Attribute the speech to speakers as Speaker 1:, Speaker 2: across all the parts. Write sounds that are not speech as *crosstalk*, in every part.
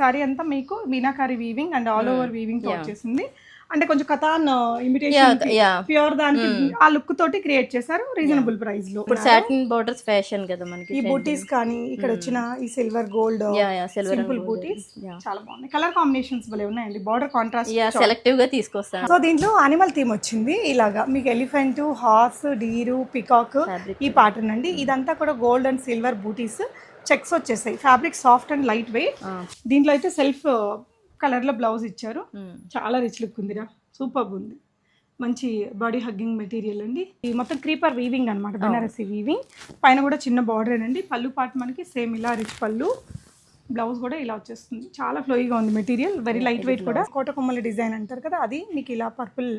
Speaker 1: Sorry అంతా మీకు meenakari weaving and all over వీవింగ్తో
Speaker 2: Hmm.
Speaker 1: వచ్చేసింది. అంటే కొంచెం కథాన్ ఇమిటేషన్
Speaker 2: యా
Speaker 1: ప్యూర్ దానికి
Speaker 2: Hmm.
Speaker 1: ఆ లుక్ తోటి క్రియేట్ చేశారు రీజనబుల్ ప్రైస్లో.
Speaker 2: ఇప్పుడు సాటిన్ బోర్డర్స్ ఫ్యాషన్ కదా మనకి
Speaker 1: ఈ బూటీస్ కానీ ఇక్కడ వచ్చిన ఈ సిల్వర్ గోల్డ్ సింపుల్ బూటీస్ చాలా బాగున్నాయి. కలర్ కాంబినేషన్స్ భలే ఉన్నాయండి. బార్డర్ కాంట్రాస్ట్
Speaker 2: సెలెక్టివ్గా తీసుకొస్తాను.
Speaker 1: సో దీంట్లో అనిమల్ థీమ్ వచ్చింది. ఇలాగా మీకు ఎలిఫెంట్ హార్స్ డీరు పికాక్. ఈ ప్యాటర్న్ అండి. ఇదంతా కూడా gold and silver butis checks వచ్చేసాయి. Fabric soft and light weight దీంట్లో అయితే సెల్ఫ్ కలర్లో బ్లౌజ్ ఇచ్చారు. చాలా రిచ్ లుక్ ఉందిరా. సూపర్ ఉంది. మంచి బాడీ హగ్గింగ్ మెటీరియల్ అండి. ఈ మొత్తం క్రీపర్ వీవింగ్ అనమాట బెనారసి వీవింగ్ పైన కూడా చిన్న బార్డర్ అండి పళ్ళు పాటు మనకి సేమ్ ఇలా రిచ్ పళ్ళు. బ్లౌజ్ కూడా ఇలా వచ్చేస్తుంది. చాలా ఫ్లోయిగా ఉంది మెటీరియల్ వెరీ లైట్ వెయిట్ కూడా. కోట కొమ్మల డిజైన్ అంటారు కదా అది మీకు ఇలా పర్పుల్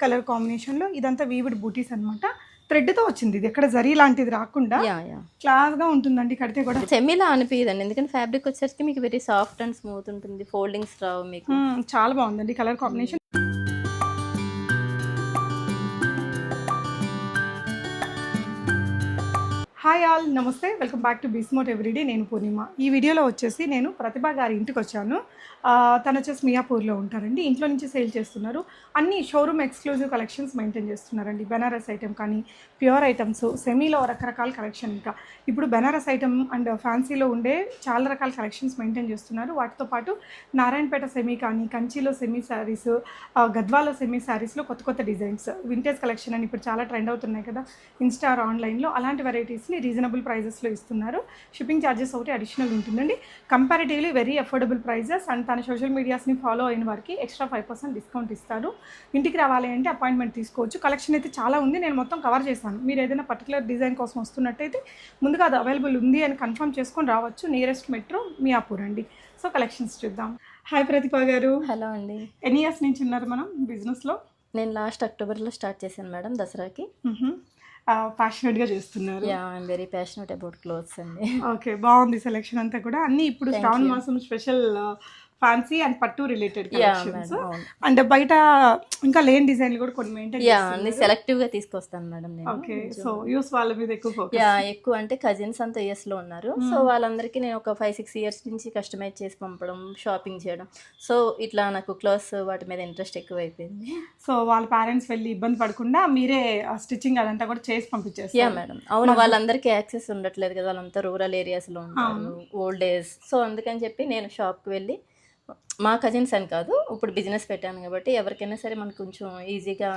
Speaker 1: కలర్ కాంబినేషన్లో ఇదంతా వీవిడ్ బూటీస్ అనమాట థ్రెడ్తో వచ్చింది ఇది. ఎక్కడ జరీ లాంటిది రాకుండా
Speaker 2: యా
Speaker 1: క్లాస్గా ఉంటుందండి కడితే కూడా.
Speaker 2: సెమీలా అనిపించదండి ఎందుకంటే ఫ్యాబ్రిక్ వచ్చేసరికి మీకు వెరీ సాఫ్ట్ అండ్ స్మూత్ ఉంటుంది. ఫోల్డింగ్స్ రావు మీకు.
Speaker 1: చాలా బాగుందండి. కలర్ కాంబినేషన్ హాయ్ ఆల్ నమస్తే. వెల్కమ్ బ్యాక్ టు బిస్మోట్ ఎవ్రీడే నేను పూర్ణిమ. ఈ వీడియోలో వచ్చేసి నేను ప్రతిభ గారి ఇంటికి వచ్చాను. తను వచ్చేసి మియాపూర్లో ఉంటారండి. ఇంట్లో నుంచి సేల్ చేస్తున్నారు. అన్ని షోరూమ్ ఎక్స్క్లూజివ్ కలెక్షన్స్ మెయింటైన్ చేస్తున్నారండి. బెనారస్ ఐటెం కానీ ప్యూర్ ఐటమ్స్ సెమీలో రకరకాల కలెక్షన్ ఇంకా. ఇప్పుడు బెనారస్ ఐటమ్ అండ్ ఫ్యాన్సీలో ఉండే చాలా రకాల కలెక్షన్స్ మెయింటైన్ చేస్తున్నారు. వాటితో పాటు నారాయణపేట సెమీ కానీ కంచిలో సెమీ శారీస్ గద్వాలో సెమీ శారీస్లో కొత్త కొత్త డిజైన్స్ వింటేజ్ కలెక్షన్ అని ఇప్పుడు చాలా ట్రెండ్ అవుతున్నాయి కదా. ఇన్స్టా ఆన్లైన్లో అలాంటి వెరైటీస్ని రీజనబుల్ ప్రైజెస్లో ఇస్తున్నారు. షిప్పింగ్ ఛార్జెస్ ఒకటి అడిషనల్ ఉంటుందండి. Comparatively very affordable prices and తన సోషల్ మీడియాస్ని ఫాలో అయిన వారికి ఎక్స్ట్రా ఫైవ్ పర్సెంట్ డిస్కౌంట్ ఇస్తారు. ఇంటికి రావాలి అంటే అపాయింట్మెంట్ తీసుకోవచ్చు. కలెక్షన్ అయితే చాలా ఉంది. నేను మొత్తం కవర్ చేశాను. మీరు ఏదైనా పర్టికులర్ డిజైన్ కోసం వస్తున్నట్టయితే ముందుగా అది అవైలబుల్ ఉంది అని కన్ఫర్మ్ చేసుకొని రావచ్చు. నియరెస్ట్ మెట్రో మియాపూర్ అండి. సో కలెక్షన్స్ చూద్దాం. హాయ్ ప్రతిభా గారు.
Speaker 2: హలో అండి.
Speaker 1: ఎన్ని ఇయర్స్ నుంచి ఉన్నారు మనం బిజినెస్లో
Speaker 2: నేను లాస్ట్ అక్టోబర్లో స్టార్ట్ చేశాను మేడం దసరాకి.
Speaker 1: ప్యాషనెట్గా చేస్తున్నారు.
Speaker 2: Ya I'm very passionate about clothes అండి.
Speaker 1: ఓకే బాగుంది సెలెక్షన్ అంతా కూడా. అన్ని ఇప్పుడు శ్రావణ మాసం స్పెషల్ ఫ్యాన్సీ అండ్ పట్టు రిలేటెడ్
Speaker 2: యా
Speaker 1: కలెక్షన్స్ అండ్ బయట ఇంకా లేని డిజైన్లు కూడా కొన్ని మెయింటైన్
Speaker 2: యా అన్ని సెలెక్టివ్గా తీసుకొస్తాను మేడం నేను.
Speaker 1: ఓకే సో యూస్ వాళ్ళ మీద ఎక్కువ ఫోకస్
Speaker 2: యా ఎక్కువ అంటే కజిన్స్ అంతా ఇయర్స్లో ఉన్నారు. సో వాళ్ళందరికీ నేను ఒక ఫైవ్ సిక్స్ ఇయర్స్ నుంచి కస్టమైజ్ చేసి పంపడం షాపింగ్ చేయడం. సో ఇట్లా నాకు క్లాత్స్ వాటి మీద ఇంట్రెస్ట్ ఎక్కువ అయిపోయింది
Speaker 1: సో వాళ్ళ పేరెంట్స్ వెళ్ళి ఇబ్బంది పడకుండా మీరే స్టిచ్చింగ్ అదంతా కూడా చేసి
Speaker 2: యా
Speaker 1: పంపించేస్తారు
Speaker 2: మేడం అవును వాళ్ళందరికీ యాక్సెస్ ఉండట్లేదు కదా. వాళ్ళంతా రూరల్ ఏరియాస్లో ఉంటారు ఓల్డ్ ఏజ్ సో అందుకని చెప్పి నేను షాప్కి వెళ్ళి మా కజిన్స్ అని కాదు ఇప్పుడు బిజినెస్ పెట్టాను కాబట్టి ఎవరికైనా సరే మనకు కొంచెం ఈజీగా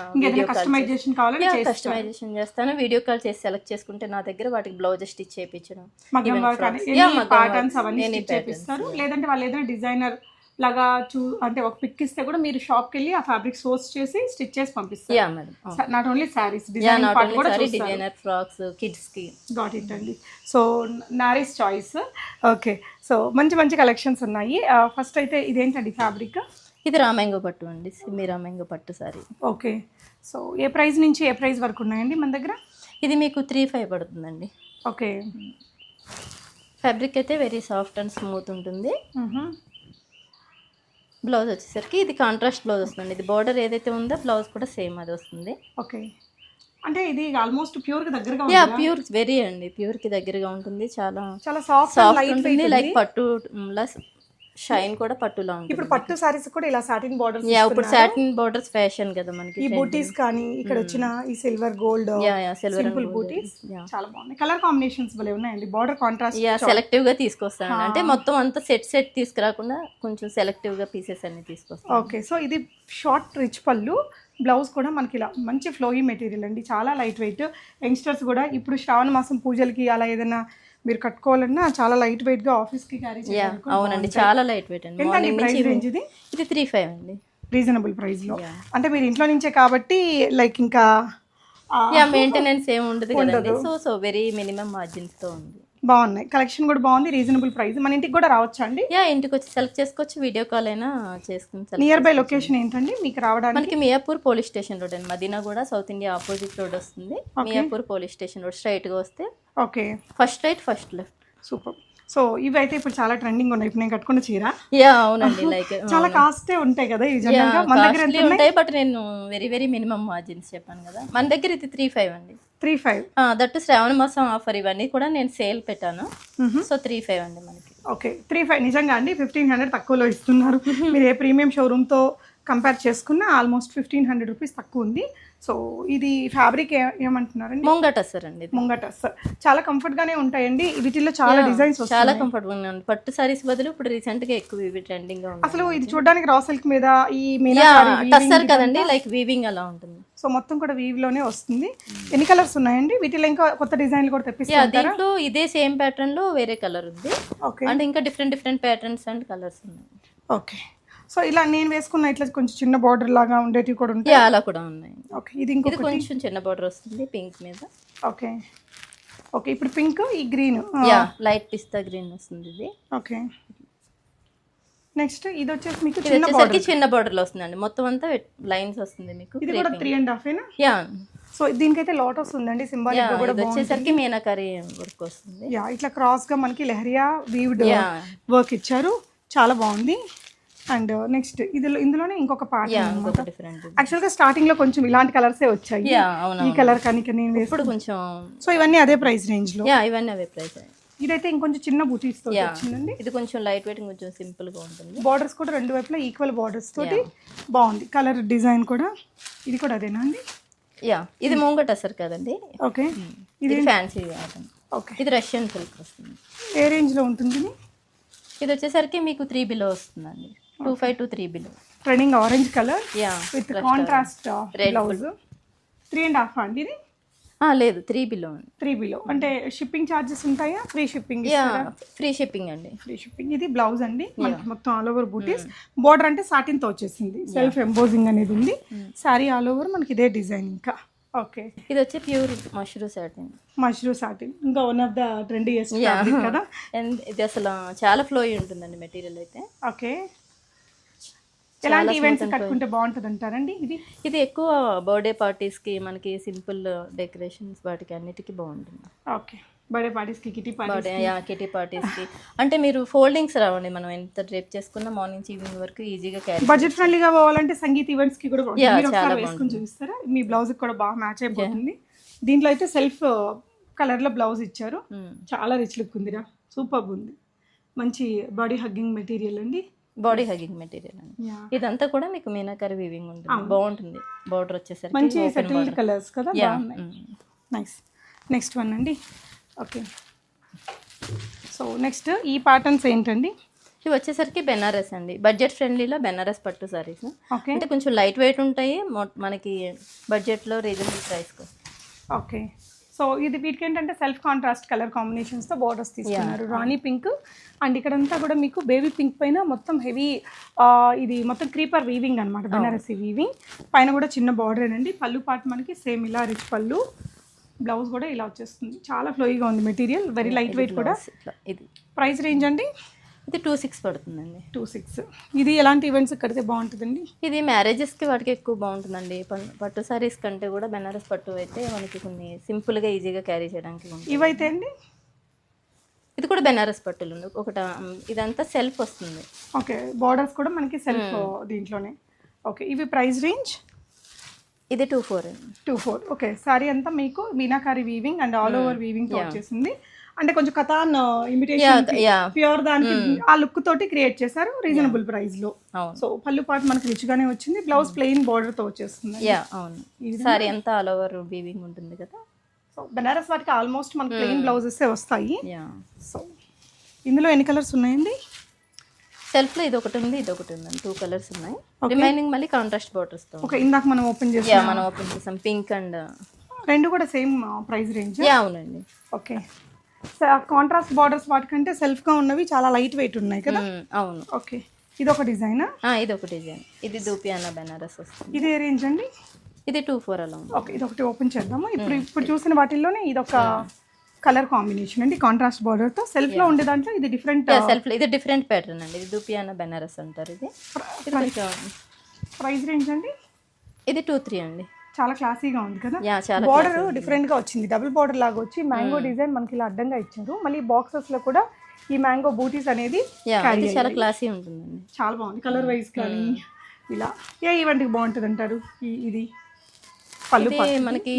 Speaker 1: కస్టమైజేషన్
Speaker 2: చేస్తాను. వీడియో కాల్ చేసి సెలెక్ట్ చేసుకుంటే నా దగ్గర వాటికి బ్లౌజ్ స్టిచ్ చేయించడం.
Speaker 1: లేదంటే వాళ్ళు ఏదైనా డిజైనర్ లాగా చూ అంటే ఒక పిక్ ఇస్తే కూడా మీరు షాప్కి వెళ్ళి ఆ ఫ్యాబ్రిక్ సోర్స్ చేసి స్టిచ్ చేసి పంపిస్తారు. Not only saris design part కూడా
Speaker 2: డిజైనర్ ఫ్రాక్స్ కిడ్స్కి
Speaker 1: గాట్ ఇట్ అండి. So Nari's choice okay so మంచి మంచి కలెక్షన్స్ ఉన్నాయి. ఫస్ట్ అయితే ఇదేంటండి ఫ్యాబ్రిక్
Speaker 2: ఇది రామాంగో పట్టు అండి. సిమ్మి రామాంగో పట్టు సారీ
Speaker 1: ఓకే సో ఏ ప్రైస్ నుంచి ఏ ప్రైస్ వరకు ఉన్నాయండి మన దగ్గర?
Speaker 2: ఇది మీకు త్రీ ఫైవ్ పడుతుందండి.
Speaker 1: ఓకే
Speaker 2: ఫ్యాబ్రిక్ అయితే వెరీ సాఫ్ట్ అండ్ స్మూత్ ఉంటుంది. బ్లౌజ్ వచ్చేసరికి ఇది కాంట్రాస్ట్ బ్లౌజ్ వస్తుంది ఇది బార్డర్ ఏదైతే ఉందో బ్లౌజ్ కూడా సేమ్ అది వస్తుంది.
Speaker 1: ఓకే. అంటే ఇది ఆల్మోస్ట్ ప్యూర్గా దగ్గరగా
Speaker 2: యా ప్యూర్ వెరీ అండి. ప్యూర్కి దగ్గరగా ఉంటుంది. చాలా
Speaker 1: చాలా సాఫ్ట్
Speaker 2: సాఫ్ట్
Speaker 1: లైట్
Speaker 2: ఉంటుంది. లైక్ పట్టు షైన్ కూడా పట్టులా ఉంటుంది
Speaker 1: ఇప్పుడు పట్టు సారీస్ కూడా ఇలా సాటిన్ బార్డర్స్
Speaker 2: యా ఇప్పుడు సాటిన్ బార్డర్స్ ఫ్యాషన్ కదా మనకి
Speaker 1: ఈ బూటీస్ కానీ ఇక్కడ వచ్చిన ఈ silver gold
Speaker 2: ya ya silver
Speaker 1: simple butis చాలా బాగున్నాయి. కలర్ కాంబినేషన్స్ భలే ఉన్నాయండి. బార్డర్ కాంట్రాస్ట్
Speaker 2: యా సెలెక్టివ్గా తీసుకొస్తాను అంటే మొత్తం అంతా సెట్ సెట్ తీసుకురాకుండా కొంచెం సెలెక్టివ్గా పీసెస్ అన్ని తీసుకొస్తాను.
Speaker 1: ఓకే సో ఇది షార్ట్ రిచ్ పళ్ళు. బ్లౌజ్ కూడా మనకి ఇలా మంచి ఫ్లోయి మెటీరియల్ అండి. చాలా లైట్ వెయిట్ యంగ్స్టర్స్ కూడా ఇప్పుడు శ్రావణ మాసం పూజలకి అలా ఏదైనా మీరు కట్టుకోవాలన్నా చాలా లైట్ వెయిట్గా ఆఫీస్కి క్యారీ
Speaker 2: యా అవునండి చాలా లైట్ వెయిట్ అండి.
Speaker 1: ఎంత
Speaker 2: మార్నింగ్
Speaker 1: ప్రైస్ రేంజ్ ఇది?
Speaker 2: ఇది త్రీ ఫైవ్ అండి.
Speaker 1: రీజనబుల్
Speaker 2: ప్రైస్లో.
Speaker 1: అంటే మీరు ఇంట్లో నుంచే కాబట్టి లైక్ ఇంకా
Speaker 2: యా మెయింటెనెన్స్ ఏమి ఉండదు కదండి. సో సో వెరీ మినిమం మార్జిన్స్తో ఉంది.
Speaker 1: బాగున్నాయి. కలెక్షన్ కూడా బాగుంది రీజనబుల్ ప్రైస్ మన ఇంటికి కూడా రావచ్చా అండి?
Speaker 2: యా ఇంటికి వచ్చి సెలెక్ట్ చేసుకోవచ్చు వీడియో కాల్ అయినా చేసుకుని
Speaker 1: నియర్ బై లొకేషన్ ఏంటండి? మీకు రావడానికి?
Speaker 2: మనకి మియాపూర్ పోలీస్ స్టేషన్ రోడ్ అండి. మదీనా కూడా సౌత్ ఇండియా ఆపోజిట్ రోడ్ వస్తుంది. మియాపూర్ పోలీస్ స్టేషన్ రోడ్ స్ట్రైట్గా వస్తే
Speaker 1: okay
Speaker 2: first right first left
Speaker 1: super so ఇవి అయితే ఇప్పుడు చాలా ట్రెండింగ్ ఉన్నాయి. ఇప్పుడు నేను కట్టుకున్న చీర.
Speaker 2: యా అవునండి. *laughs* లైక్
Speaker 1: చాలా కాస్టే ఉంటాయి కదా ఈ జనరల్గా మన దగ్గర
Speaker 2: ఉంటాయి బట్ నేను వెరీ వెరీ మినిమం మార్జిన్స్ చెప్పాను కదా. మన దగ్గర ఇది త్రీ ఫైవ్ అండి.
Speaker 1: Three five.
Speaker 2: దట్టు శ్రావణ మాసం ఆఫర్ ఇవన్నీ కూడా నేను సేల్ పెట్టాను. సో త్రీ ఫైవ్ అండి మనకి.
Speaker 1: Okay three five. నిజంగా అండి ఫిఫ్టీన్ హండ్రెడ్ తక్కువలో ఇస్తున్నారు. మీరు ఏ ప్రీమియం షోరూమ్తో కంపేర్ చేసుకున్నా ఆల్మోస్ట్ ఫిఫ్టీన్ హండ్రెడ్ రూపీస్ తక్కువ ఉంది. సో ఇది ఫ్యాబ్రిక్ ఏమంటున్నారండి?
Speaker 2: ముంగట సార్ అండి ఇది.
Speaker 1: ముంగట చాలా కంఫర్ట్ గానే ఉంటాయండి. వీటిల్లో చాలా డిజైన్స్
Speaker 2: చాలా
Speaker 1: వస్తాయి
Speaker 2: కంఫర్టబుల్ ఉంది పట్టు సారీస్ బదులు ఇప్పుడు రీసెంట్గా ఎక్కువ ఇవి ట్రెండింగ్గా ఉంది
Speaker 1: అసలు ఇది చూడడానికి రా సిల్క్ మీద ఈ
Speaker 2: టస్సర్ కదండి లైక్ వీవింగ్ అలా ఉంటుంది.
Speaker 1: సో మొత్తం కూడా వీవ్లోనే వస్తుంది. ఎన్ని కలర్స్ ఉన్నాయండి? వీటిలో ఇంకా కొత్త డిజైన్లు కూడా తెప్పిస్తారా
Speaker 2: దీంట్లో ఇదే సేమ్ ప్యాటర్న్లో వేరే కలర్ ఉంది.
Speaker 1: ఓకే
Speaker 2: అండ్ ఇంకా different different patterns and colours ఉన్నాయి.
Speaker 1: ఓకే సో ఇలా నేను వేసుకున్న ఇట్లా కొంచెం చిన్న బార్డర్ లాగా ఉండేటివి కూడా ఉంటాయి?
Speaker 2: అలా కూడా ఉన్నాయి.
Speaker 1: ఓకే ఇది ఇంకొకటి.
Speaker 2: కొంచెం చిన్న బార్డర్ వస్తుంది పింక్ మీద.
Speaker 1: ఓకే ఓకే ఇప్పుడు పింక్ ఈ green
Speaker 2: ya light pista green వస్తుంది ఇది.
Speaker 1: ఓకే నెక్స్ట్ ఇది వచ్చేసి మీకు చిన్న
Speaker 2: వచ్చేసరికి చిన్న బార్డర్లో వస్తుందండి. మొత్తం అంతా లైన్స్ వస్తుంది మీకు.
Speaker 1: ఇది కూడా త్రీ అండ్ హాఫ్ ఏనా?
Speaker 2: యా.
Speaker 1: సో దీనికైతే లోటస్ ఉందండి సింబాలిక్ కూడా
Speaker 2: వచ్చేసరికి మీనాకరీ వర్క్ వస్తుంది.
Speaker 1: యా ఇట్లా క్రాస్గా మనకి లెహరియా వీవ్డ్ వర్క్ ఇచ్చారు. చాలా బాగుంది. అండ్ నెక్స్ట్ ఇందులో ఇందులోనే ఇంకొక పార్ట్
Speaker 2: యా ఇంకొక డిఫరెంట్
Speaker 1: యాక్చువల్గా స్టార్టింగ్లో కొంచెం ఇలాంటి కలర్సే వచ్చాయి. ఈ కలర్ కానీ నేను
Speaker 2: ఇప్పుడు కొంచెం
Speaker 1: సో ఇవన్నీ అదే ప్రైస్ రేంజ్లో.
Speaker 2: యా ఇవన్నీ అవే ప్రైస్
Speaker 1: ఇదైతే ఇంకొంచెం చిన్న బూటీస్తో
Speaker 2: యా.
Speaker 1: వచ్చిందండి.
Speaker 2: ఇది కొంచెం లైట్ వెయిట్ కొంచెం సింపుల్గా ఉంటుంది.
Speaker 1: బార్డర్స్ కూడా రెండు వైపులా ఈక్వల్ బార్డర్స్ తోటి బాగుంది. కలర్ డిజైన్ కూడా ఇది కూడా అదేనా అండి?
Speaker 2: యా. ఇది ముంగట సార్ కదండి.
Speaker 1: ఓకే.
Speaker 2: ఇది ఫ్యాన్సీ
Speaker 1: ఓకే.
Speaker 2: ఇది రష్యన్ సిల్క్ వస్తుంది.
Speaker 1: ఏ రేంజ్లో ఉంటుంది ఇది?
Speaker 2: వచ్చేసరికి మీకు త్రీ బిలో వస్తుందండి. Two five to three below
Speaker 1: trending orange colour
Speaker 2: ya
Speaker 1: with contrast blouse three and half అండి ఇది?
Speaker 2: లేదు త్రీ బిలో
Speaker 1: త్రీ బిలో అంటే షిప్పింగ్ ఛార్జెస్ ఉంటాయా? ఫ్రీ షిప్పింగ్
Speaker 2: ఫ్రీ షిప్పింగ్ అండి.
Speaker 1: ఫ్రీ షిప్పింగ్ ఇది బ్లౌజ్ అండి. మనకి మొత్తం ఆల్ ఓవర్ బూటీస్ బోర్డర్ అంటే సాటిన్తో వచ్చేసింది. సెల్ఫ్ ఎంబోజింగ్ అనేది ఉంది. సారీ ఆల్ ఓవర్ మనకి ఇదే డిజైన్ ఇంకా. ఓకే
Speaker 2: ఇది వచ్చి pure mashru satin
Speaker 1: mashru satin ఇంకా వన్ ఆఫ్ ద ట్రెండీయెస్ట్ కదా. *laughs*
Speaker 2: ఇది అసలు చాలా ఫ్లో ఉంటుందండి మెటీరియల్ అయితే.
Speaker 1: ఓకే ఎలాంటి ఈవెంట్స్ కట్టుకుంటే బాగుంటుంది అంటారండి ఇది?
Speaker 2: ఇది ఎక్కువ బర్త్డే పార్టీస్కి మనకి సింపుల్ డెకరేషన్స్ వాటికి అన్నిటికీ బాగుంటుంది.
Speaker 1: ఓకే. బర్త్డే పార్టీస్కి కిటీ పార్టీ
Speaker 2: కిటీ పార్టీస్కి అంటే మీరు ఫోల్డింగ్స్ రావండి మనం ఎంత డ్రేప్ చేసుకున్నా మార్నింగ్ నుంచి ఈవినింగ్ వరకు ఈజీగా క్యారీ
Speaker 1: బడ్జెట్ ఫ్రెండ్లీగా పోవాలంటే సంగీత్ ఈవెంట్స్కి కూడా మీరు ఒకసారి వేసుకుని చూపిస్తారా? మీ బ్లౌజ్ కూడా బాగా మ్యాచ్ అయిపోతుంది. దీంట్లో అయితే సెల్ఫ్ కలర్లో బ్లౌజ్ ఇచ్చారు. చాలా రిచ్ లుక్ ఉందిరా. సూపర్ ఉంది. మంచి బాడీ హగ్గింగ్ మెటీరియల్ అండి.
Speaker 2: బాడీ హగింగ్ మెటీరియల్ అండి. ఇదంతా కూడా మీకు మీనాకరి వీవింగ్ ఉంటుంది. బాగుంటుంది. బార్డర్ వచ్చేసరికి
Speaker 1: మంచి సెటిల్డ్. కలర్స్ కదా. నైస్ నెక్స్ట్ వన్ అండి. ఓకే సో నెక్స్ట్ ఈ ప్యాటర్న్స్ ఏంటండి?
Speaker 2: ఇవి వచ్చేసరికి బెనారస్ అండి. బడ్జెట్ ఫ్రెండ్లీలో బెనారస్ పట్టు సారీస్
Speaker 1: ఓకే
Speaker 2: అంటే కొంచెం లైట్ వెయిట్ ఉంటాయి మనకి బడ్జెట్లో రీజనబుల్ ప్రైస్కి
Speaker 1: ఓకే సో ఇది వీటికి ఏంటంటే సెల్ఫ్ కాంట్రాస్ట్ కలర్ కాంబినేషన్స్తో బార్డర్స్ తీసుకున్నారు. రాణి పింక్. అండ్ ఇక్కడంతా కూడా మీకు బేబీ పింక్ పైన మొత్తం హెవీ ఇది మొత్తం క్రీపర్ వీవింగ్ అనమాట బెనారసి వీవింగ్ పైన కూడా చిన్న బార్డర్ అండి పళ్ళు పాటు మనకి సేమ్ ఇలా రిచ్ పళ్ళు. బ్లౌజ్ కూడా ఇలా వచ్చేస్తుంది. చాలా ఫ్లోయిగా ఉంది మెటీరియల్ వెరీ లైట్ వెయిట్ కూడా.
Speaker 2: ఇది.
Speaker 1: ప్రైస్ రేంజ్ అండి?
Speaker 2: ఇది టూ సిక్స్ పడుతుందండి.
Speaker 1: Two six. ఇది ఎలాంటి ఈవెంట్స్ కడితే బాగుంటుందండి?
Speaker 2: ఇది మ్యారేజెస్కి వాటికి ఎక్కువ బాగుంటుందండి. పట్టు సారీస్ కంటే కూడా బెనారస్ పట్టు అయితే మనకి కొన్ని సింపుల్గా ఈజీగా క్యారీ చేయడానికి
Speaker 1: ఇవైతే అండి?
Speaker 2: ఇది కూడా బెనారస్ పట్టులు. ఒకట ఇదంతా సెల్ఫ్ వస్తుంది.
Speaker 1: ఓకే. బార్డర్స్ కూడా మనకి సెల్ఫ్ దీంట్లోనే. ఓకే. ఇవి ప్రైస్ రేంజ్
Speaker 2: ఇది two four
Speaker 1: two four okay. Sari అంతా మీకు meenakari weaving and all over weaving వచ్చేసింది. అంటే కొంచెం కథాన్ ఇమిటేషన్ ప్యూర్ దానికి ఆ లుక్ తోటి క్రియేట్ చేశారు రీజనబుల్
Speaker 2: ప్రైస్లో.
Speaker 1: సో పళ్ళు పాటు మనకి రిచ్ గానే వచ్చింది బ్లౌజ్ ప్లెయిన్ బార్డర్తో వచ్చేస్తుంది.
Speaker 2: యా అవును. సారీ అంతా ఆల్ ఓవర్ వీవింగ్ ఉంటుంది కదా?
Speaker 1: సో బెనారస్ వాటికి ఆల్మోస్ట్ మనకి ప్లెయిన్ బ్లౌజెస్ వస్తాయి.
Speaker 2: యా
Speaker 1: సో ఇందులో ఎన్ని కలర్స్ ఉన్నాయండి?
Speaker 2: సెల్ఫ్లో ఇది ఒకటి ఉంది ఇది ఒకటి ఉందండి. టూ కలర్స్ ఉన్నాయి. రిమైనింగ్ మళ్ళీ కాంట్రాస్ట్ బార్డర్స్తో
Speaker 1: ఓకే ఇందాక మనం ఓపెన్ చేసాం
Speaker 2: మనం ఓపెన్ చేసాం. పింక్ అండ్
Speaker 1: రెండు కూడా సేమ్ ప్రైస్ రేంజ్
Speaker 2: యా అవునండి.
Speaker 1: ఓకే కాంట్రాస్ట్ బార్డర్స్ వాటికంటే సెల్ఫ్గా ఉన్నవి చాలా లైట్ వెయిట్ ఉన్నాయి కదా?
Speaker 2: అవును.
Speaker 1: ఓకే. ఇది ఒక డిజైన్
Speaker 2: ఇది ఒక డిజైన్ ఇది దూపియానా బెనారస్ వస్తుంది.
Speaker 1: ఇది ఏ రేంజ్ అండి?
Speaker 2: ఇది టూ ఫోర్ అలా
Speaker 1: ఓకే ఇది ఒకటి ఓపెన్ చేద్దాము? ఇప్పుడు ఇప్పుడు చూసిన వాటిల్లోనే ఇది ఒక కలర్ కాంబినేషన్ అండి కాంట్రాస్ట్ బార్డర్తో. సెల్ఫ్లో ఉండే దాంట్లో ఇది డిఫరెంట్
Speaker 2: సెల్ఫ్ ఇది డిఫరెంట్ ప్యాటర్న్ అండి. ఇది దూపియానా బెనారస్ అంటారు ఇది.
Speaker 1: ప్రైస్ రేంజ్ అండి?
Speaker 2: ఇది టూ త్రీ అండి.
Speaker 1: చాలా క్లాసీగా ఉంది కదా? బార్డర్ డిఫరెంట్గా వచ్చింది. డబుల్ బార్డర్ లాగా వచ్చి మ్యాంగో డిజైన్ మనకి ఇలా అడ్డంగా ఇచ్చారు. మళ్ళీ బాక్సెస్లో కూడా ఈ మ్యాంగో బూటీస్ అనేది
Speaker 2: చాలా క్లాసీ ఉంటుందండి.
Speaker 1: చాలా బాగుంది. కలర్ వైజ్ కానీ ఇలా. ఏ ఈవెంట్కి బాగుంటుంది అంటారు? ఇది పళ్ళు
Speaker 2: మనకి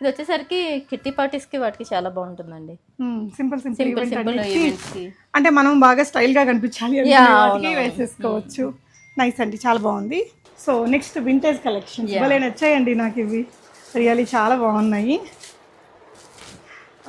Speaker 2: ఇది వచ్చేసరికి కిట్టి పార్టీస్కి వాటికి చాలా బాగుంటుందండి.
Speaker 1: సింపుల్ సింపుల్
Speaker 2: సింపుల్
Speaker 1: అంటే మనం బాగా స్టైల్గా కనిపించాలి వేసేసుకోవచ్చు. నైస్ అండి. చాలా బాగుంది. So next vintage collection. భలే నచ్చాయండి నాకు ఇవి. రియల్లీ చాలా బాగున్నాయి.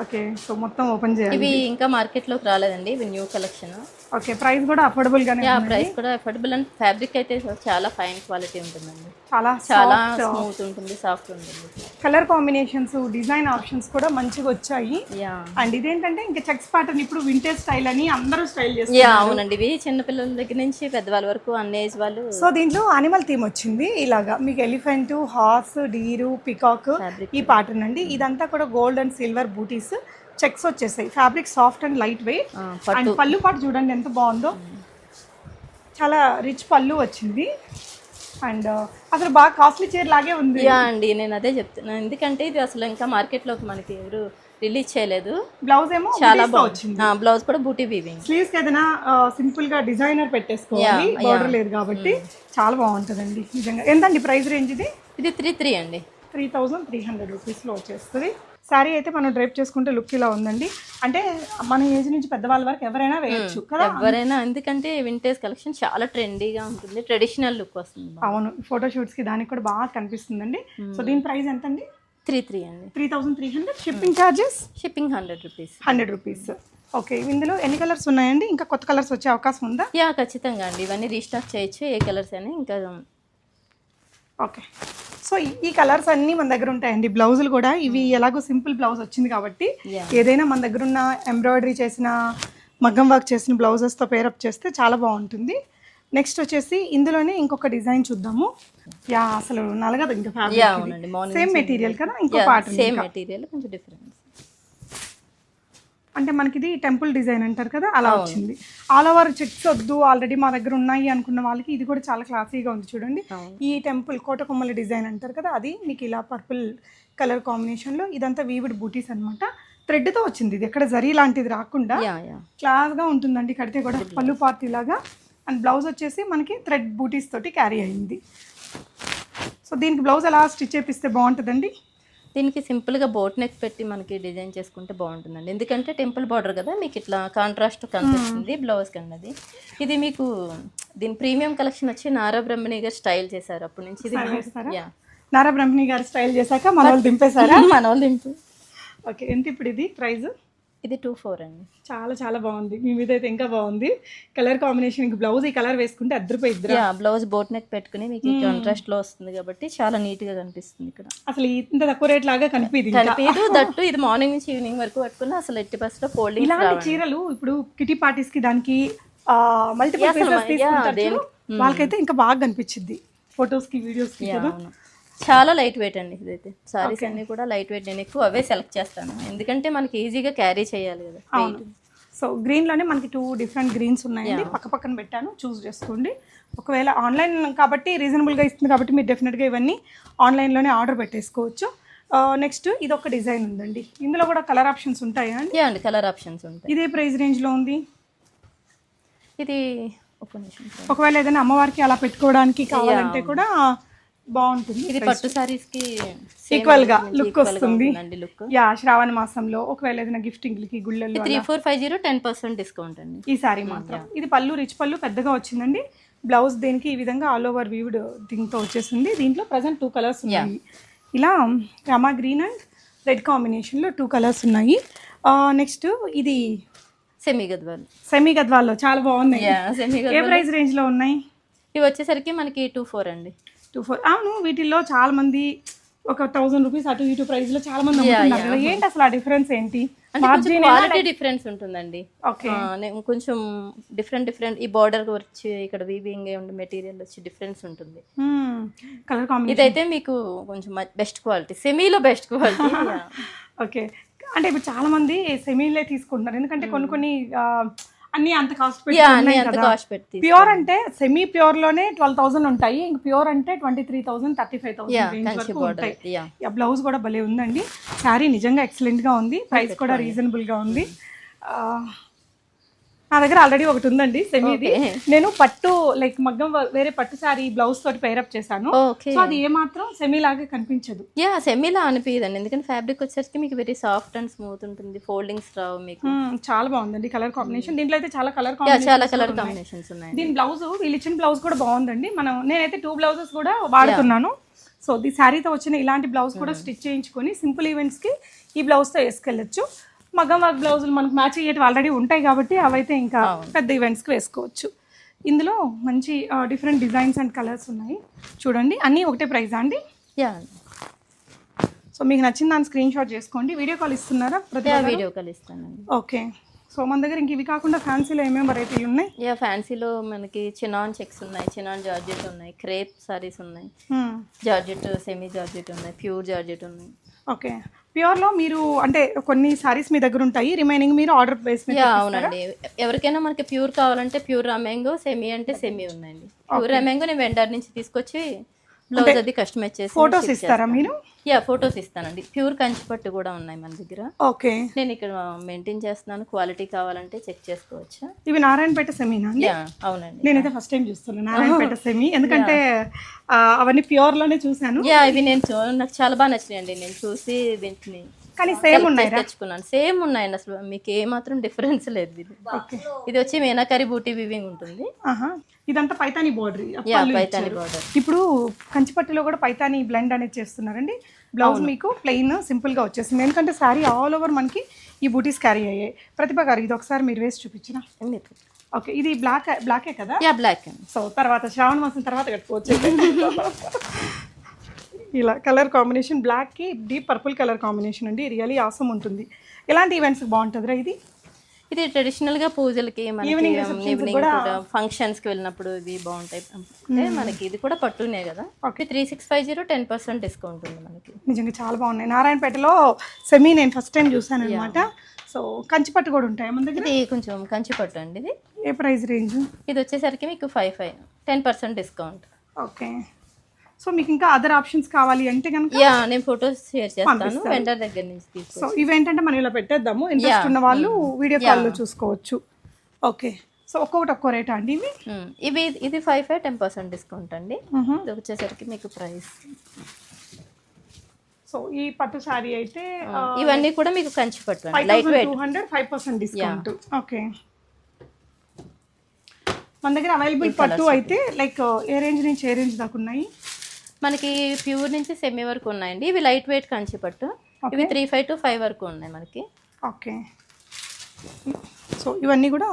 Speaker 1: ఓకే సో మొత్తం ఓపెన్ చేయాలి
Speaker 2: ఇవి ఇంకా మార్కెట్లోకి రాలేదండి ఇవి న్యూ కలెక్షన్
Speaker 1: ఓకే ప్రైస్ కూడా అఫోర్డబుల్ గానే.
Speaker 2: ప్రైస్ కూడా అఫోర్డబుల్ అండ్ ఫ్యాబ్రిక్ అయితే చాలా ఫైన్ క్వాలిటీ ఉంటుందండి.
Speaker 1: చాలా
Speaker 2: చాలా స్మూత్ ఉంటుంది సాఫ్ట్ ఉంటుంది.
Speaker 1: కలర్ కాంబినేషన్స్ డిజైన్ ఆప్షన్స్ కూడా మంచిగా వచ్చాయి.
Speaker 2: యా.
Speaker 1: అండ్ ఇదేంటంటే ఇంకా చెక్స్ ప్యాటర్న్ ఇప్పుడు వింటేజ్ స్టైల్ అని అందరూ స్టైల్
Speaker 2: యా
Speaker 1: చేస్తారు
Speaker 2: అవునండి. ఇవి చిన్నపిల్లల దగ్గర నుంచి పెద్దవాళ్ళ వరకు అన్ని ఏజ్ వాళ్ళు
Speaker 1: సో దీంట్లో అనిమల్ థీమ్ వచ్చింది. ఇలాగా మీకు ఎలిఫెంట్ హార్స్ డీరు పికాక్. ఈ ప్యాటర్న్ అండి. ఇదంతా కూడా gold and silver booties checks వచ్చేసాయి fabric soft and light weight and పళ్ళు పాటు చూడండి ఎంత బాగుందో. చాలా రిచ్ పళ్ళు వచ్చింది. అండ్ అసలు బాగా కాస్ట్లీ చీర లాగే ఉంది.
Speaker 2: యా అండి నేను అదే చెప్తున్నాను ఎందుకంటే ఇది అసలు ఇంకా మార్కెట్లోకి మనకి ఎవరు రిలీజ్ చేయలేదు.
Speaker 1: బ్లౌజ్ ఏమో
Speaker 2: చాలా బాగుంది. బ్లౌజ్ కూడా బూటీ వీవింగ్
Speaker 1: స్లీవ్స్ ఏదైనా సింపుల్గా డిజైనర్ పెట్టేసుకోవాలి. బార్డర్. లేదు కాబట్టి చాలా బాగుంటుందండి నిజంగా. ఎంతండి ప్రైస్ రేంజ్ ఇది?
Speaker 2: ఇది త్రీ త్రీ అండి.
Speaker 1: త్రీ థౌజండ్ త్రీ హండ్రెడ్ రూపీస్లో వచ్చేస్తుంది. శారీ అయితే మనం డ్రైప్ చేసుకుంటే లుక్ ఇలా ఉందండి. అంటే మన ఏజ్ నుంచి పెద్దవాళ్ళ వరకు ఎవరైనా వేయచ్చు కదా?
Speaker 2: ఎవరైనా ఎందుకంటే వింటేజ్ కలెక్షన్ చాలా ట్రెండీగా ఉంటుంది ట్రెడిషనల్ లుక్ వస్తుంది
Speaker 1: అవును ఫోటో షూట్స్కి దానికి కూడా బాగా కనిపిస్తుందండి. సో దీని ప్రైస్ ఎంత అండి
Speaker 2: త్రీ త్రీ అండి.
Speaker 1: Three thousand three hundred. Shipping charges
Speaker 2: shipping hundred rupees
Speaker 1: hundred rupees. Okay ఇందులో ఎన్ని కలర్స్ ఉన్నాయండి? ఇంకా కొత్త కలర్స్ వచ్చే అవకాశం ఉందా?
Speaker 2: యా ఖచ్చితంగా అండి. ఇవన్నీ రీస్టాక్ చేయొచ్చు ఏ కలర్స్ అని ఇంకా
Speaker 1: ఓకే. సో ఈ- కలర్స్ అన్నీ మన దగ్గర ఉంటాయండి. బ్లౌజులు కూడా ఇవి ఎలాగో సింపుల్ బ్లౌజ్ వచ్చింది కాబట్టి. ఏదైనా మన దగ్గర ఉన్న ఎంబ్రాయిడరీ చేసిన మగ్గం వర్క్ చేసిన బ్లౌజెస్తో పేరప్ చేస్తే చాలా బాగుంటుంది. నెక్స్ట్ వచ్చేసి ఇందులోనే ఇంకొక డిజైన్ చూద్దాము. యా అసలు నలగదు ఇంకా సేమ్ మెటీరియల్ కదా? ఇంకో పాటర్న్
Speaker 2: సేమ్ మెటీరియల్ కొంచెం డిఫరెన్స్
Speaker 1: అంటే మనకి ఇది టెంపుల్ డిజైన్ అంటారు కదా అలా వచ్చింది. ఆల్ ఓవర్ చెక్స్ వద్దు ఆల్రెడీ మా దగ్గర ఉన్నాయి అనుకున్న వాళ్ళకి ఇది కూడా చాలా క్లాసీగా ఉంది చూడండి. ఈ టెంపుల్ కోటకొమ్మల డిజైన్ అంటారు కదా అది మీకు ఇలా పర్పుల్ కలర్ కాంబినేషన్లో ఇదంతా వీవిడ్ బూటీస్ అనమాట థ్రెడ్తో వచ్చింది ఇది ఎక్కడ జరీ లాంటిది రాకుండా. క్లాస్గా ఉంటుందండి కడితే కూడా పళ్ళు పార్టీ లాగా. అండ్ బ్లౌజ్ వచ్చేసి మనకి థ్రెడ్ బూటీస్ తోటి క్యారీ అయింది. సో దీనికి బ్లౌజ్ ఎలా స్టిచ్ చేపిస్తే బాగుంటుందండి?
Speaker 2: దీనికి సింపుల్గా బోట్ నెక్ పెట్టి మనకి డిజైన్ చేసుకుంటే బాగుంటుందండి. ఎందుకంటే టెంపుల్ బార్డర్ కదా మీకు ఇట్లా కాంట్రాస్ట్ కనిపిస్తుంది బ్లౌజ్ కన్నది. ఇది మీకు దీని ప్రీమియం కలెక్షన్ వచ్చి నారా బ్రహ్మణి గారు స్టైల్ చేశారు అప్పటి నుంచి. ఇది? యా.
Speaker 1: నారా బ్రహ్మణి గారు స్టైల్ చేశాక మన వాళ్ళు దింపేశారా? *laughs*
Speaker 2: మన వాళ్ళు దింపు.
Speaker 1: ఓకే ఎంత ఇప్పుడు ఇది ప్రైస్
Speaker 2: ఇది టూ ఫోర్ అండి.
Speaker 1: చాలా చాలా బాగుంది. మీ మీద అయితే ఇంకా బాగుంది. కలర్ కాంబినేషన్ ఇంక బ్లౌజ్ ఈ కలర్ వేసుకుంటే అద్దరిపోయి ఇద్దరు.
Speaker 2: యా బ్లౌజ్ బోట్ నెక్ పెట్టుకుని మీకు కాంట్రాస్ట్లో వస్తుంది కాబట్టి చాలా నీట్గా కనిపిస్తుంది ఇక్కడ.
Speaker 1: అసలు ఇంత తక్కువ రేట్ లాగా కనిపిది ఇంకా.
Speaker 2: కనిపించదు దట్టు ఇది మార్నింగ్ నుంచి ఈవినింగ్ వరకు పట్టుకున్న అసలు ఎట్టి బస్సులో ఫోల్డింగ్
Speaker 1: ఇలాంటి చీరలు ఇప్పుడు కిటీ పార్టీస్కి దానికి మల్టిపుల్ వాళ్ళకైతే ఇంకా బాగా కనిపించింది ఫొటోస్కి వీడియోస్కి కదా
Speaker 2: చాలా లైట్ వెయిట్ అండి ఇదైతే. సారీస్ అన్ని కూడా లైట్ వెయిట్ నేను ఎక్కువ అవే సెలెక్ట్ చేస్తాను. ఎందుకంటే మనకి ఈజీగా క్యారీ చేయాలి కదా
Speaker 1: అవును. సో గ్రీన్లోనే మనకి టూ డిఫరెంట్ గ్రీన్స్ ఉన్నాయండి. పక్క పక్కన పెట్టాను. చూస్ చేసుకోండి. ఒకవేళ ఆన్లైన్ కాబట్టి రీజనబుల్గా ఇస్తుంది కాబట్టి మీరు డెఫినెట్గా ఇవన్నీ ఆన్లైన్లోనే ఆర్డర్ పెట్టేసుకోవచ్చు. నెక్స్ట్ ఇది ఒక డిజైన్ ఉందండి. ఇందులో కూడా కలర్ ఆప్షన్స్ ఉంటాయా అండి?
Speaker 2: అండి కలర్ ఆప్షన్స్ ఉంటాయి.
Speaker 1: ఇదే ప్రైస్ రేంజ్లో ఉంది.
Speaker 2: ఇది ఒక నిమిషం.
Speaker 1: ఒకవేళ ఏదైనా అమ్మవారికి అలా పెట్టుకోవడానికి కావాలంటే కూడా బాగుంటుంది
Speaker 2: ఇది పట్టు
Speaker 1: సారీస్కి ఈక్వల్గా లుక్ వస్తుంది. యా శ్రావణ మాసంలో ఒకవేళ ఏదైనా గిఫ్టింగ్లకి గుళ్ళల్లో
Speaker 2: three four five zero ten percent discount అండి.
Speaker 1: ఈ సారీ మాత్రం. ఇది పళ్ళు రిచ్ పళ్ళు పెద్దగా వచ్చిందండి. బ్లౌజ్ దీనికి ఈ విధంగా ఆల్ ఓవర్ వీవ్డ్ దీంతో వచ్చేసింది. దీంట్లో ప్రజెంట్ టూ కలర్స్ ఉన్నాయి. ఇలా రమా గ్రీన్ అండ్ రెడ్ కాంబినేషన్లో టూ కలర్స్ ఉన్నాయి. నెక్స్ట్ ఇది
Speaker 2: సెమీ గద్వాల్
Speaker 1: సెమీ గద్వాల్లో చాలా బాగున్నాయి. ఏ ప్రైస్ రేంజ్లో ఉన్నాయి?
Speaker 2: ఇవి వచ్చేసరికి మనకి టూ ఫోర్ అండి.
Speaker 1: టూ ఫోర్ అవును వీటిల్లో చాలా మంది ఒక థౌసండ్ రూపీస్ అటు ఇటు ప్రైస్లో చాలా మంది అమ్ముతున్నారు ఏంటి అసలు ఆ డిఫరెన్స్ ఏంటి?
Speaker 2: క్వాలిటీ డిఫరెన్స్ ఉంటుందండి.
Speaker 1: ఓకే
Speaker 2: కొంచెం డిఫరెంట్ డిఫరెంట్ ఈ బార్డర్ వచ్చి ఇక్కడ వీవింగ్ ఉండే మెటీరియల్ వచ్చి డిఫరెన్స్ ఉంటుంది.
Speaker 1: కలర్ కాంబినేషన్
Speaker 2: ఇదైతే మీకు కొంచెం బెస్ట్ క్వాలిటీ సెమీలో బెస్ట్ క్వాలిటీ
Speaker 1: ఓకే అంటే ఇప్పుడు చాలా మంది సెమీలే తీసుకుంటున్నారు. ఎందుకంటే కొన్ని కొన్ని ఆ, అన్ని అంత కాస్ట్ పెట్టి
Speaker 2: కాస్ట్
Speaker 1: ప్యూర్ అంటే సెమీ ప్యూర్లోనే ట్వెల్వ్ థౌసండ్ ఉంటాయి. ఇంక ప్యూర్ అంటే twenty three thousand thirty five thousand blouse కూడా భలే ఉందండి. శారీ నిజంగా ఎక్సలెంట్గా ఉంది. ప్రైస్ కూడా రీజనబుల్గా ఉంది. నా దగ్గర ఆల్రెడీ ఒకటి ఉందండి సెమీది. నేను పట్టు లైక్ మగ్గం వేరే పట్టు సారీ బ్లౌజ్ తోటి పేరప్ చేశాను. సో అది ఏమాత్రం సెమీ లాగా కనిపించదు.
Speaker 2: యా సెమీలా అనిపించదండి ఎందుకంటే ఫ్యాబ్రిక్ వచ్చేసరికి మీకు వెరీ సాఫ్ట్ అండ్ స్మూత్ ఉంటుంది. ఫోల్డింగ్స్ రావు మీకు.
Speaker 1: మ్మ్, చాలా బాగుందండి కలర్ కాంబినేషన్ దీంట్లో అయితే చాలా కలర్
Speaker 2: చాలా కలర్ కాంబినేషన్స్ ఉన్నాయి.
Speaker 1: దీని బ్లౌజ్ వీళ్ళు ఇచ్చిన బ్లౌజ్ కూడా బాగుందండి. మనం నేనైతే టూ బ్లౌజెస్ కూడా వాడుతున్నాను. సో ఈ శారీతో వచ్చిన ఇలాంటి బ్లౌజ్ కూడా స్టిచ్ చేయించుకొని సింపుల్ ఈవెంట్స్కి ఈ బ్లౌజ్తో వేసుకెళ్ళచ్చు. మగ్గం వర్క్ బ్లౌజులు మనకు మ్యాచ్ అయ్యేటివి ఆల్రెడీ ఉంటాయి కాబట్టి అవైతే ఇంకా పెద్ద ఈవెంట్స్కి వేసుకోవచ్చు. ఇందులో మంచి డిఫరెంట్ డిజైన్స్ అండ్ కలర్స్ ఉన్నాయి. చూడండి. అన్నీ ఒకటే ప్రైజా అండి?
Speaker 2: యా.
Speaker 1: సో మీకు నచ్చిన దాన్ని స్క్రీన్ షాట్ చేసుకోండి. వీడియో కాల్ ఇస్తున్నారా? ప్రతి
Speaker 2: వీడియో కాల్ ఇస్తానండి.
Speaker 1: ఓకే సో మన దగ్గర ఇంక ఇవి కాకుండా ఫ్యాన్సీలో ఏమేమి వెరైటీలు ఉన్నాయి?
Speaker 2: యా ఫ్యాన్సీలో మనకి చినాన్ చెక్స్ ఉన్నాయి చినాన్ జార్జెట్ ఉన్నాయి క్రేప్ సారీస్ ఉన్నాయి. జార్జెట్ సెమీ జార్జెట్ ఉన్నాయి ప్యూర్ జార్జెట్ ఉన్నాయి.
Speaker 1: ఓకే ప్యూర్లో మీరు అంటే కొన్ని సారీస్ మీ దగ్గర ఉంటాయి రిమైనింగ్ మీరు ఆర్డర్ బేస్
Speaker 2: అవునండి. ఎవరికైనా మనకి ప్యూర్ కావాలంటే ప్యూర్ రామ్యాంగో సెమీ అంటే సెమీ ఉన్నాయండి ప్యూర్ రామ్యాంగో నేను వెండర్ నుంచి తీసుకొచ్చి బ్లౌజ్ అది కస్టమైజ్ చేసి
Speaker 1: ఫొటోస్ ఇస్తారా మీరు?
Speaker 2: యా ఫొటోస్ ఇస్తానండి. ప్యూర్ కంచిపట్టు కూడా ఉన్నాయి మన దగ్గర.
Speaker 1: ఓకే.
Speaker 2: నేను ఇక్కడ మెయింటైన్ చేస్తున్నాను. క్వాలిటీ కావాలంటే చెక్ చేసుకోవచ్చా.
Speaker 1: ఇవి నారాయణపేట సెమీనా
Speaker 2: అవునండి.
Speaker 1: నేనైతే ఫస్ట్ టైం చూస్తున్నాను నారాయణపేట *laughs* సెమీ. ఎందుకంటే అవన్నీ ప్యూర్లోనే చూసాను
Speaker 2: యా ఇవి నేను నాకు చాలా బాగా నచ్చినాయండి. నేను చూసి వీటిని
Speaker 1: కానీ సేమ్ ఉన్నాయి
Speaker 2: తెచ్చుకున్నాను. సేమ్ ఉన్నాయండి అసలు. మీకు ఏ మాత్రం డిఫరెన్స్ లేదు ఇది.
Speaker 1: ఓకే
Speaker 2: ఇది వచ్చి మీనాకరి బూటీ వివింగ్ ఉంటుంది.
Speaker 1: ఆహా. ఇదంతా పైతాని బోర్డర్.
Speaker 2: పైతాని బార్డర్.
Speaker 1: ఇప్పుడు కంచిపట్టులో కూడా పైతాని బ్లెండ్ అనేది చేస్తున్నారండి. బ్లౌజ్ మీకు ప్లెయిన్ సింపుల్గా వచ్చేసింది. ఎందుకంటే శారీ ఆల్ ఓవర్ మనకి ఈ బూటీస్ క్యారీ అయ్యాయి. ప్రతిభ గారు ఇది ఒకసారి మీరు వేసి చూపించిన? ఓకే ఇది బ్లాక్ బ్లాకే కదా?
Speaker 2: యా బ్లాక్ అండి
Speaker 1: సో తర్వాత శ్రావణ మాసం తర్వాత కట్టుకోవచ్చు. *laughs* ఇలా కలర్ కాంబినేషన్ బ్లాక్కి డీప్ పర్పుల్ కలర్ కాంబినేషన్ అండి రియలీ ఆసం ఉంటుంది. ఎలాంటి ఈవెంట్స్ బాగుంటుందిరా ఇది?
Speaker 2: ఇది ట్రెడిషనల్గా పూజలకి ఈవినింగ్ కూడా ఫంక్షన్స్కి వెళ్ళినప్పుడు ఇవి బాగుంటాయి. అంటే మనకి ఇది కూడా పట్టునే కదా? Three six five zero ten percent discount ఉంది మనకి.
Speaker 1: నిజంగా చాలా బాగున్నాయి. నారాయణపేటలో సెమీ నేను ఫస్ట్ టైం చూసాను అనమాట సో కంచిపట్టు కూడా ఉంటాయి మన దగ్గర?
Speaker 2: ఇది కొంచెం కంచి పట్టు అండి ఇది.
Speaker 1: ఏ ప్రైస్ రేంజ్
Speaker 2: ఇది వచ్చేసరికి మీకు five five ten percent discount
Speaker 1: okay so మీకు ఇంకా అదర్ ఆప్షన్స్ కావాలి అంటే కనుక
Speaker 2: యా నేను ఫొటోస్ షేర్ చేస్తాను. వెండర్ దగ్గర నుంచి తీసుకో
Speaker 1: సో ఇవేంటంటే మనం ఇలా పెట్టేద్దాము. ఇంట్రెస్ట్ ఉన్న వాళ్ళు వీడియో కాల్లో చూసుకోవచ్చు. ఓకే సో ఒక్కొక్కటి ఒక్కో రేటా అండి ఇవి?
Speaker 2: ఇవి ఇది five five ten percent discount అండి. ఇది వచ్చేసరికి మీకు ప్రైస్
Speaker 1: సో ఈ పట్టు శారీ అయితే
Speaker 2: ఇవన్నీ కూడా మీకు కంచి పట్టు
Speaker 1: five
Speaker 2: light weight
Speaker 1: two hundred five percent discount okay మన దగ్గర అవైలబుల్ పట్టు అయితే లైక్ ఏ రేంజ్ నుంచి ఏ రేంజ్ దాకా ఉన్నాయి?
Speaker 2: మనకి ప్యూర్ నుంచి సెమీ వరకు ఉన్నాయండి. ఇవి లైట్ వెయిట్ కంచి పట్టు. ఇవి త్రీ ఫైవ్ టు ఫైవ్ వరకు ఉన్నాయి మనకి.
Speaker 1: ఓకే సో ఇవన్నీ కూడా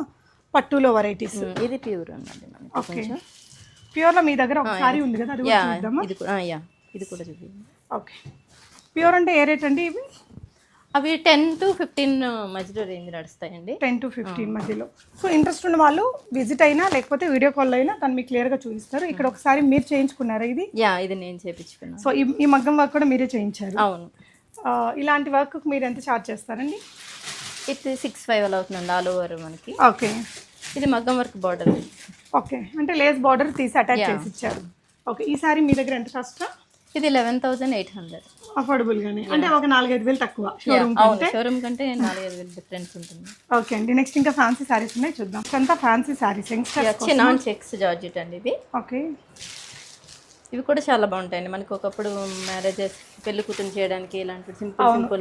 Speaker 1: పట్టులో వెరైటీస్
Speaker 2: ఇది ప్యూర్ ఉన్నది మనకి కొంచెం.
Speaker 1: ప్యూర్లో మీ దగ్గర ఒక శారీ ఉంది కదా అది కూడా
Speaker 2: యా
Speaker 1: చూద్దామా?
Speaker 2: ఇది కూడా యా ఇది కూడా చూపి
Speaker 1: ఓకే ప్యూర్ అంటే ఏ రేట్ అండి ఇవి?
Speaker 2: అవి టెన్ టు ఫిఫ్టీన్ మధ్యలో రేంజ్ నడుస్తాయండి.
Speaker 1: టెన్ టు ఫిఫ్టీన్ మధ్యలో. సో ఇంట్రెస్ట్ ఉన్న వాళ్ళు విజిట్ అయినా లేకపోతే వీడియో కాల్ అయినా తను మీకు క్లియర్గా చూపిస్తారు. ఇక్కడ ఒకసారి మీరు చేయించుకున్నారా ఇది?
Speaker 2: యా ఇది నేను చేపించుకున్నాను
Speaker 1: సో ఈ మగ్గం వర్క్ కూడా మీరే చేయించారు.
Speaker 2: అవును.
Speaker 1: ఇలాంటి వర్క్ మీరు ఎంత ఛార్జ్ చేస్తారండి?
Speaker 2: ఇది సిక్స్ ఫైవ్ అలా అవుతుందండి ఆల్ ఓవర్ మనకి.
Speaker 1: ఓకే.
Speaker 2: ఇది మగ్గం వర్క్ బార్డర్
Speaker 1: ఓకే. అంటే లేస్ బార్డర్ తీసి అటాచ్ చేసి ఇచ్చారు. ఓకే. ఈ సారీ మీ దగ్గర ఎంత కాస్ట్
Speaker 2: ఇది eleven thousand eight hundred
Speaker 1: affordable గానే. అంటే ఒక నాలుగైదు వేలు తక్కువ షోరూమ్
Speaker 2: అవును. షోరూమ్ కంటే నాలుగైదు వేలు డిఫరెన్స్ ఉంటుంది.
Speaker 1: ఓకే అండి. నెక్స్ట్ ఇంకా ఫ్యాన్సీ సారీస్ ఉన్నాయి చూద్దాం. అంతా fancy saris youngsters
Speaker 2: chinon checks georgette అండి ఇవి.
Speaker 1: ఓకే
Speaker 2: ఇవి కూడా చాలా బాగుంటాయండి. మనకి ఒకప్పుడు మ్యారేజెస్ పెళ్ళి కూతురు చేయడానికి ఇలాంటి సింపుల్ సింపుల్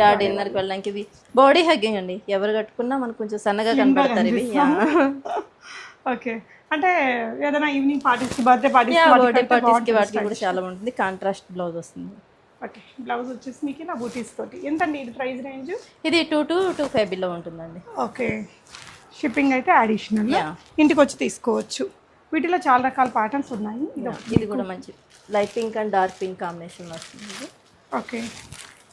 Speaker 2: యా డిన్నర్కి వెళ్ళడానికి ఇవి. బాడీ హగ్గింగ్ అండి. ఎవరు కట్టుకున్నా మనకు కొంచెం సన్నగా కనబడతారు ఇవి. *laughs*
Speaker 1: ఓకే. అంటే ఏదైనా evening birthday parties
Speaker 2: yeah birthday పార్టీస్కి వాటికి కూడా చాలా బాగుంటుంది కాంట్రాస్ట్ బ్లౌజ్ వస్తుంది.
Speaker 1: ఓకే. బ్లౌజ్ వచ్చేసి మీకు ఇలా బూటీస్ తోటి. ఎంతండి ఇది ప్రైస్ రేంజ్?
Speaker 2: ఇది two to two five below ఉంటుందండి.
Speaker 1: ఓకే. షిప్పింగ్ అయితే అడిషనల్. ఇంటికి వచ్చి తీసుకోవచ్చు. వీటిలో చాలా రకాల ప్యాటర్న్స్ ఉన్నాయి. ఇది.
Speaker 2: కూడా మంచి light pink and dark pink combination వస్తుంది.
Speaker 1: ఓకే.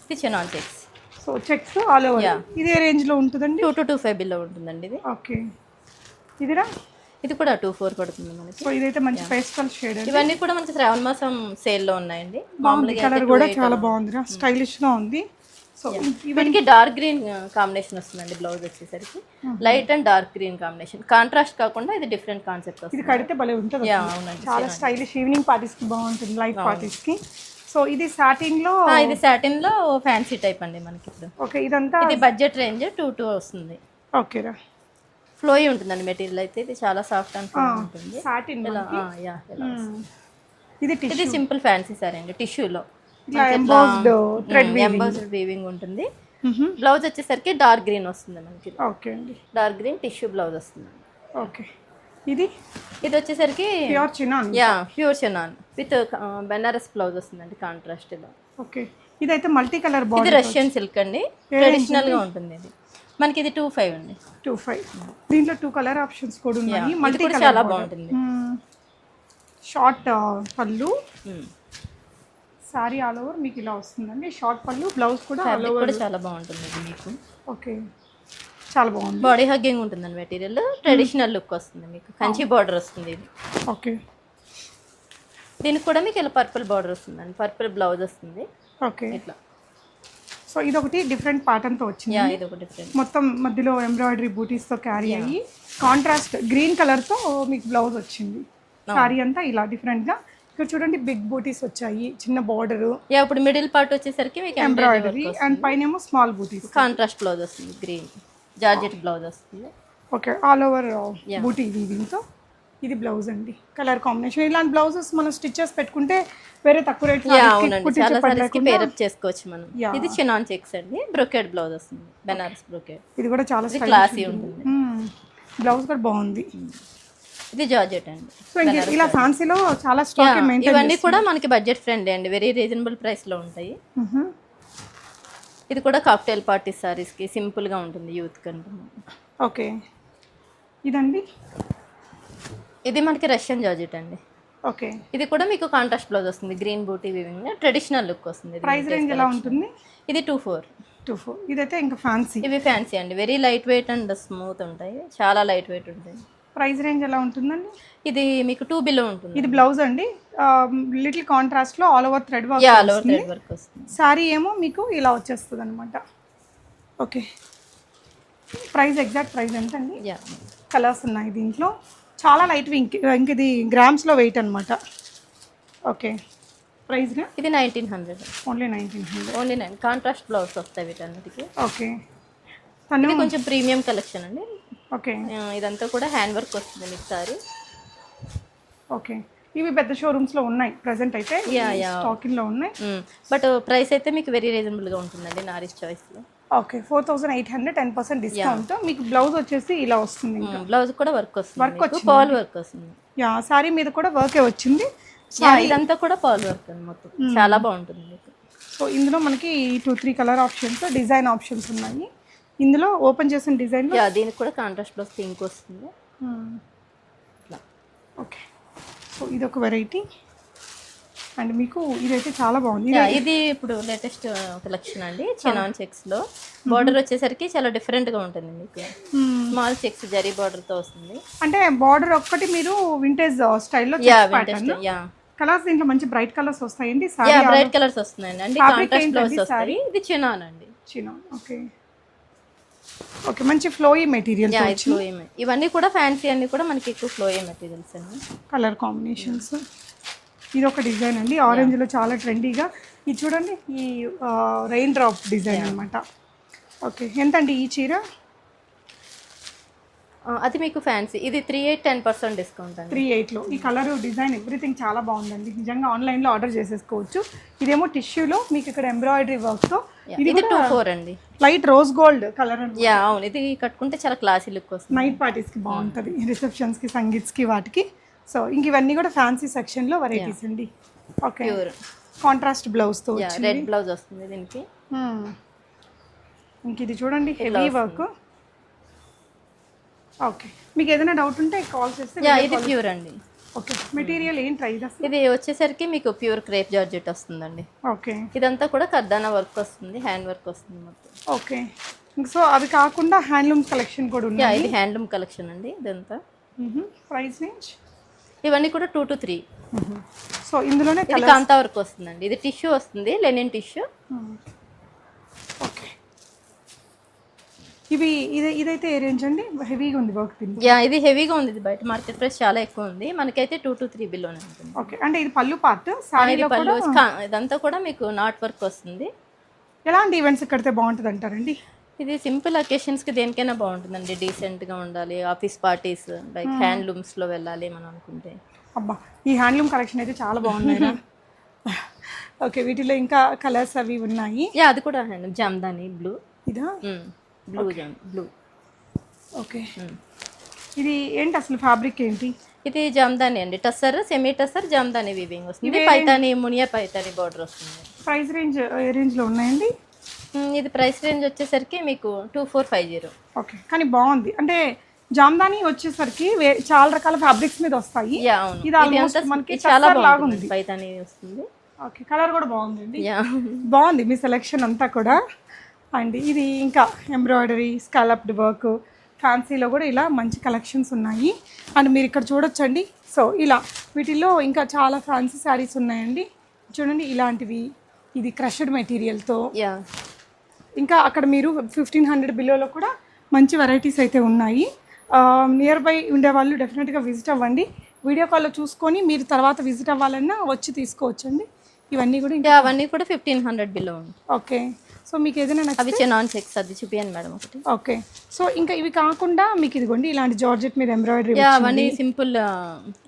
Speaker 2: ఇది chinon checks
Speaker 1: so checks all over. ఇదే రేంజ్లో ఉంటుందండి?
Speaker 2: Two to two five below ఉంటుందండి ఇది.
Speaker 1: ఓకే. ఇదిరా?
Speaker 2: ఇది కూడా టూ ఫోర్ పడుతుంది మనకి.
Speaker 1: సో ఇదైతే మంచి పేస్టల్ షేడ్
Speaker 2: ఇవన్నీ కూడా మనకి శ్రావణ మాసం సేల్లో ఉన్నాయండి.
Speaker 1: బాగుంది
Speaker 2: మామూలుగా
Speaker 1: కలర్ కూడా చాలా బాగుందిరా. స్టైలిష్గా ఉంది. సో
Speaker 2: వీటికి డార్క్ గ్రీన్ కాంబినేషన్ వస్తుందండి బ్లౌజ్ వచ్చేసరికి. Light and dark green combination contrast కాకుండా ఇది డిఫరెంట్ కాన్సెప్ట్
Speaker 1: ఇది కడితే భలే ఉంటుంది చాలా స్టైలిష్ ఈవినింగ్ పార్టీస్కి బాగుంటుంది లైట్ పార్టీస్కి సో ఇది సాటిన్లో
Speaker 2: ఆ, ఇది సాటిన్లో ఫ్యాన్సీ టైప్ అండి మనకి ఇప్పుడు.
Speaker 1: ఓకే ఇదంతా
Speaker 2: ఇది బడ్జెట్ రేంజ్ టూ టూ వస్తుంది.
Speaker 1: ఓకేరా
Speaker 2: ఫ్లోయి ఉంటుందండి మెటీరియల్ అయితే ఇది చాలా సాఫ్ట్ అండ్ ఫ్లో ఉంటుంది.
Speaker 1: సాటిన్
Speaker 2: ఇలా ఆ, యా ఇలా
Speaker 1: ఇది టిష్యూ
Speaker 2: సింపుల్ ఫ్యాన్సీ సారీ అండి టిష్యూలో.
Speaker 1: ఇట్లా ఎంబోస్డ్
Speaker 2: వీవింగ్ ఉంటుంది. బ్లౌజ్ వచ్చేసరికి డార్క్ గ్రీన్ వస్తుంది మనకి
Speaker 1: ఓకే అండి.
Speaker 2: డార్క్ గ్రీన్ టిష్యూ బ్లౌజ్ వస్తుంది.
Speaker 1: ఓకే. ఇది?
Speaker 2: ఇది వచ్చేసరికి
Speaker 1: pure chinon
Speaker 2: yeah pure chinon with Banaras blouse వస్తుందండి కాంట్రాస్ట్ ఇలా
Speaker 1: ఓకే. ఇదైతే మల్టీ కలర్
Speaker 2: ఇది రష్యన్ సిల్క్ అండి. ట్రెడిషనల్గా ఉంటుంది ఇది. మనకి ఇది టూ ఫైవ్ అండి.
Speaker 1: టూ ఫైవ్ దీంట్లో టూ కలర్ ఆప్షన్స్ కూడా ఉన్నాయి. మల్టీ కలర్
Speaker 2: చాలా బాగుంటుంది.
Speaker 1: షార్ట్ పళ్ళు.
Speaker 2: Hmm.
Speaker 1: సారీ ఆల్ ఓవర్ మీకు ఇలా వస్తుందండి. షార్ట్ పళ్ళు బ్లౌజ్ కూడా ఆల్ ఓవర్
Speaker 2: కూడా చాలా బాగుంటుంది మీకు.
Speaker 1: ఓకే చాలా బాగుంది.
Speaker 2: బాడీ హగ్గింగ్ ఉంటుందండి మెటీరియల్ ట్రెడిషనల్ లుక్ వస్తుంది మీకు. కంచి బార్డర్ వస్తుంది ఇది.
Speaker 1: ఓకే
Speaker 2: దీనికి కూడా మీకు ఇలా పర్పుల్ బార్డర్ వస్తుందండి. పర్పుల్ బ్లౌజ్ వస్తుంది.
Speaker 1: ఓకే
Speaker 2: ఇట్లా.
Speaker 1: సో ఇది ఒకటి డిఫరెంట్ ప్యాటర్న్తో వచ్చింది
Speaker 2: డిఫరెంట్
Speaker 1: మొత్తం మధ్యలో ఎంబ్రాయిడరీ బూటీస్తో క్యారీ అయ్యి కాంట్రాస్ట్ గ్రీన్ కలర్తో మీకు బ్లౌజ్ వచ్చింది. సారీ అంతా ఇలా డిఫరెంట్గా ఇక్కడ చూడండి బిగ్ బూటీస్ వచ్చాయి చిన్న బార్డరు
Speaker 2: ఇప్పుడు మిడిల్ పార్ట్ వచ్చేసరికి మీకు
Speaker 1: ఎంబ్రాయిడరీ అండ్ పైన ఏమో స్మాల్ బూటీస్
Speaker 2: కాంట్రాస్ట్ బ్లౌజ్ వస్తుంది గ్రీన్ జార్జెట్ బ్లౌజ్ వస్తుంది.
Speaker 1: ఓకే ఆల్ ఓవర్ బూటీ వీవింగ్తో ఇది బ్లౌజ్ అండి. Colour combination. ఇలాంటి బ్లౌజెస్ మనం స్టిచెస్ పెట్టుకుంటే వేరే తక్కువ రేట్
Speaker 2: చేసుకోవచ్చు మనం. ఇది చినాన్ చెక్స్ అండి. బ్రొకెడ్ బ్లౌజ్ వస్తుంది. బెనారస్ బ్రొకెడ్
Speaker 1: ఇది కూడా చాలా
Speaker 2: క్లాసీ ఉంటుంది.
Speaker 1: బ్లౌజ్ కూడా బాగుంది.
Speaker 2: ఇది జార్జెట్ అండి.
Speaker 1: సో ఇలా ఫ్యాన్సీలో చాలా స్టాక్ మెయింటైన్
Speaker 2: ఇవన్నీ కూడా మనకి బడ్జెట్ ఫ్రెండ్లీ అండి. వెరీ రీజనబుల్ ప్రైస్లో ఉంటాయి. ఇది కూడా కాక్టైల్ పార్టీ సారీస్కి సింపుల్గా ఉంటుంది యూత్ కంటే
Speaker 1: ఓకే. ఇదండి.
Speaker 2: ఇది మనకి రష్యన్ జార్జెట్ అండి.
Speaker 1: ఓకే.
Speaker 2: ఇది కూడా మీకు కాంట్రాస్ట్ బ్లౌజ్ వస్తుంది. గ్రీన్ బూటీ వివింగ్ ట్రెడిషనల్ లుక్ వస్తుంది.
Speaker 1: ప్రైస్ రేంజ్ ఎలా ఉంటుంది?
Speaker 2: ఇది టూ ఫోర్
Speaker 1: టూ ఫోర్ ఇదైతే ఇంకా ఫ్యాన్సీ
Speaker 2: ఇవి ఫ్యాన్సీ అండి. Very light weight and smooth ఉంటాయి. చాలా లైట్ వెయిట్ ఉంటాయి.
Speaker 1: ప్రైస్ రేంజ్ ఎలా ఉంటుందండి?
Speaker 2: ఇది మీకు టూ బిలో ఉంటుంది.
Speaker 1: ఇది బ్లౌజ్ అండి. లిటిల్ కాంట్రాస్ట్లో all over thread work
Speaker 2: yeah lower thread work వస్తుంది.
Speaker 1: శారీ ఏమో మీకు ఇలా వచ్చేస్తుంది అనమాట ఓకే ప్రైస్ ఎగ్జాక్ట్ ప్రైస్ ఎంత అండి
Speaker 2: యా
Speaker 1: కలర్స్ ఉన్నాయి దీంట్లో. చాలా లైట్ ఇంక్ ఇంక ఇది గ్రామ్స్లో వెయిట్ అనమాట ఓకే. ప్రైస్గా
Speaker 2: ఇది nineteen hundred.
Speaker 1: Only nineteen hundred.
Speaker 2: Only nine contrast blouse వస్తాయి వీటన్నిటికి.
Speaker 1: ఓకే.
Speaker 2: ఇది కొంచెం ప్రీమియం కలెక్షన్ అండి.
Speaker 1: ఓకే.
Speaker 2: ఇదంతా కూడా హ్యాండ్ వర్క్ వస్తుంది మీకు సారీ.
Speaker 1: ఓకే. ఇవి పెద్ద షోరూమ్స్లో ఉన్నాయి. ప్రజెంట్ అయితే
Speaker 2: యా
Speaker 1: స్టాకింగ్లో ఉన్నాయి.
Speaker 2: బట్ ప్రైస్ అయితే మీకు వెరీ రీజనబుల్గా ఉంటుందండి నారీస్ చాయిస్లో
Speaker 1: okay four thousand eight hundred ten percent discount మీకు బ్లౌజ్ వచ్చేసి ఇలా వస్తుంది
Speaker 2: బ్లౌజ్ కూడా వర్క్ వస్తుంది
Speaker 1: Work
Speaker 2: మీకు. పాల్ వర్క్ వస్తుంది.
Speaker 1: యా శారీ మీద కూడా వర్కే వచ్చింది.
Speaker 2: ఇదంతా కూడా పాల్ వర్క్ మొత్తం. చాలా బాగుంటుంది మీకు.
Speaker 1: సో ఇందులో మనకి two three colour options design options ఉన్నాయి. ఇందులో ఓపెన్ చేసిన డిజైన్
Speaker 2: దీనికి కూడా కాంట్రాస్ట్ బ్లౌజ్ పింక్ వస్తుంది.
Speaker 1: ఓకే సో ఇది ఒక వెరైటీ అండ్ మీకు ఇదైతే చాలా బాగుంది.
Speaker 2: ఇది ఇప్పుడు లేటెస్ట్ కలెక్షన్ అండి చినాన్ చెక్స్లో. బార్డర్ వచ్చేసరికి చాలా డిఫరెంట్గా ఉంటుంది మీకు. స్మాల్ చెక్స్ జరీ బార్డర్తో వస్తుంది.
Speaker 1: అంటే బార్డర్ ఒక్కటి మీరు వింటేజ్ స్టైల్లో
Speaker 2: యా
Speaker 1: ప్యాటర్న్
Speaker 2: వింటెస్ట్ యా.
Speaker 1: కలర్స్ దీంట్లో మంచి బ్రైట్ కలర్స్ వస్తాయండి?
Speaker 2: బ్రైట్ కలర్స్ వస్తున్నాయండి. అండి కాంట్రాస్ట్ బ్లౌజ్ వస్తాయి. ఇది చినాన్ అండి.
Speaker 1: చిన్న ఓకే ఓకే మంచి ఫ్లోయి మెటీరియల్
Speaker 2: ఇవన్నీ కూడా ఫ్యాన్సీ అన్ని కూడా మనకి ఎక్కువ ఫ్లోయే మెటీరియల్స్ అండి.
Speaker 1: కలర్ కాంబినేషన్స్ ఇది ఒక డిజైన్ అండి. ఆరెంజ్లో చాలా ట్రెండీగా ఇది చూడండి ఈ రెయిన్ డ్రాప్ డిజైన్ అన్నమాట. ఓకే ఎంత అండి ఈ చీర?
Speaker 2: అది మీకు ఫ్యాన్సీ ఇది three eight ten percent discount అండి.
Speaker 1: త్రీ ఎయిట్లో ఈ కలర్ డిజైన్ ఎవ్రీథింగ్ చాలా బాగుందండి. నిజంగా ఆన్లైన్లో ఆర్డర్ చేసేసుకోవచ్చు. ఇదేమో టిష్యూలో మీకు ఇక్కడ ఎంబ్రాయిడరీ వర్క్తో
Speaker 2: ఇది టూ ఫోర్ అండి.
Speaker 1: లైట్ రోజ్ గోల్డ్ కలర్ అండి
Speaker 2: యా అవును. ఇది కట్టుకుంటే చాలా క్లాసీ లుక్ వస్తుంది.
Speaker 1: నైట్ పార్టీస్కి బాగుంటుంది. రిసెప్షన్స్కి సంగీత్స్కి వాటికి. సో ఇంక ఇవన్నీ కూడా ఫ్యాన్సీ సెక్షన్లో వెరైటీస్ అండి. ఓకే కాంట్రాస్ట్ బ్లౌజ్తో
Speaker 2: యా రెడ్ బ్లౌజ్ వస్తుంది దీనికి.
Speaker 1: ఇంక ఇది చూడండి హెవీ వర్క్ ఓకే మీకు ఏదైనా డౌట్ ఉంటే కాల్ చేస్తే
Speaker 2: యా ఇది ప్యూర్ అండి.
Speaker 1: ఓకే మెటీరియల్ ఏం ట్రై చేస్తే
Speaker 2: ఇది వచ్చేసరికి మీకు ప్యూర్ క్రేప్ జార్జెట్ వస్తుందండి.
Speaker 1: ఓకే
Speaker 2: ఇదంతా కూడా కర్దానా వర్క్ వస్తుంది హ్యాండ్ వర్క్ వస్తుంది మొత్తం.
Speaker 1: ఓకే సో అవి కాకుండా హ్యాండ్లూమ్ కలెక్షన్ కూడా
Speaker 2: యా
Speaker 1: ఉన్నాయి
Speaker 2: ఇది హ్యాండ్లూమ్ కలెక్షన్ అండి ఇదంతా.
Speaker 1: ప్రైస్ రేంజ్
Speaker 2: ఇవన్నీ కూడా టూ టు త్రీ
Speaker 1: సో ఇందులోనే
Speaker 2: ఇది కాంతా వర్క్ వస్తుందండి. ఇది టిష్యూ వస్తుంది లెనిన్ టిష్యూ
Speaker 1: ఓకే ఇవి ఇది ఇదైతే ఏ రేంజ్ అండి? హెవీగా ఉంది వర్క్
Speaker 2: యా ఇది హెవీగా ఉంది. ఇది బయట మార్కెట్ ప్రైస్ చాలా ఎక్కువ ఉంది. మనకైతే టూ టు త్రీ బిల్లోనే ఉంటుంది.
Speaker 1: ఓకే అంటే ఇది పళ్ళు పార్ట్
Speaker 2: పళ్ళు ఇదంతా కూడా మీకు నాట్ వర్క్ వస్తుంది.
Speaker 1: ఎలాంటి ఈవెంట్స్ కడితే బాగుంటుంది అంటారండి
Speaker 2: ఇది సింపుల్ అకేషన్స్కి దేనికైనా బాగుంటుందండి. డీసెంట్గా ఉండాలి. ఆఫీస్ పార్టీస్ లైక్ హ్యాండ్లూమ్స్లో వెళ్ళాలి మనం అనుకుంటే.
Speaker 1: అబ్బా ఈ హ్యాండ్లూమ్ కలెక్షన్ అయితే చాలా బాగున్నాయి ఓకే వీటిలో ఇంకా కలర్స్ అవి ఉన్నాయి.
Speaker 2: యా అది కూడా హ్యాండ్ జామ్దాని బ్లూ
Speaker 1: ఇదా?
Speaker 2: బ్లూ జామ్ బ్లూ
Speaker 1: ఓకే ఇది ఏంటి అసలు ఫ్యాబ్రిక్ ఏంటి?
Speaker 2: ఇది జామ్దాని అండి. టస్సర్ సెమీ టస్సర్ జామ్దాని వీవింగ్ వస్తుంది పైతాని మునియా పైతాని బార్డర్ వస్తుంది.
Speaker 1: ప్రైస్ రేంజ్ ఏ రేంజ్లో ఉన్నాయండి?
Speaker 2: ఇది ప్రైస్ రేంజ్ వచ్చేసరికి మీకు two four five zero.
Speaker 1: Okay. కానీ బాగుంది. అంటే జామ్దాని వచ్చేసరికి చాలా రకాల ఫ్యాబ్రిక్స్ మీద వస్తాయి. ఇది మనకి
Speaker 2: చాలా బాగుంది. పైతాని వస్తుంది.
Speaker 1: ఓకే. కలర్ కూడా బాగుందండి.
Speaker 2: యా.
Speaker 1: బాగుంది మీ సెలెక్షన్ అంతా కూడా. అండ్ ఇది ఇంకా ఎంబ్రాయిడరీ స్కాలప్డ్ వర్క్ ఫ్యాన్సీలో కూడా ఇలా మంచి కలెక్షన్స్ ఉన్నాయి. అండ్ మీరు ఇక్కడ చూడొచ్చండి. సో ఇలా వీటిల్లో ఇంకా చాలా ఫ్యాన్సీ శారీస్ ఉన్నాయండి. చూడండి ఇలాంటివి. ఇది క్రషడ్ మెటీరియల్తో.
Speaker 2: యా.
Speaker 1: ఇంకా అక్కడ మీరు ఫిఫ్టీన్ హండ్రెడ్ బిలోలో కూడా మంచి వెరైటీస్ అయితే ఉన్నాయి. నియర్ బై ఉండే వాళ్ళు డెఫినెట్గా విజిట్ అవ్వండి. వీడియో కాల్లో చూసుకొని మీరు తర్వాత విజిట్ అవ్వాలన్నా వచ్చి తీసుకోవచ్చండి. ఇవన్నీ కూడా ఇంకా
Speaker 2: అవన్నీ కూడా ఫిఫ్టీన్ హండ్రెడ్ బిలో ఉంది.
Speaker 1: ఓకే సో మీకు ఏదైనా
Speaker 2: అవి చెనాన్ చెక్స్ అది చూపియండి మేడం ఒకటి.
Speaker 1: ఓకే సో ఇంకా ఇవి కాకుండా మీకు ఇదిగోండి ఇలాంటి జార్జెట్ మీద ఎంబ్రాయిడరీ
Speaker 2: అవన్నీ సింపుల్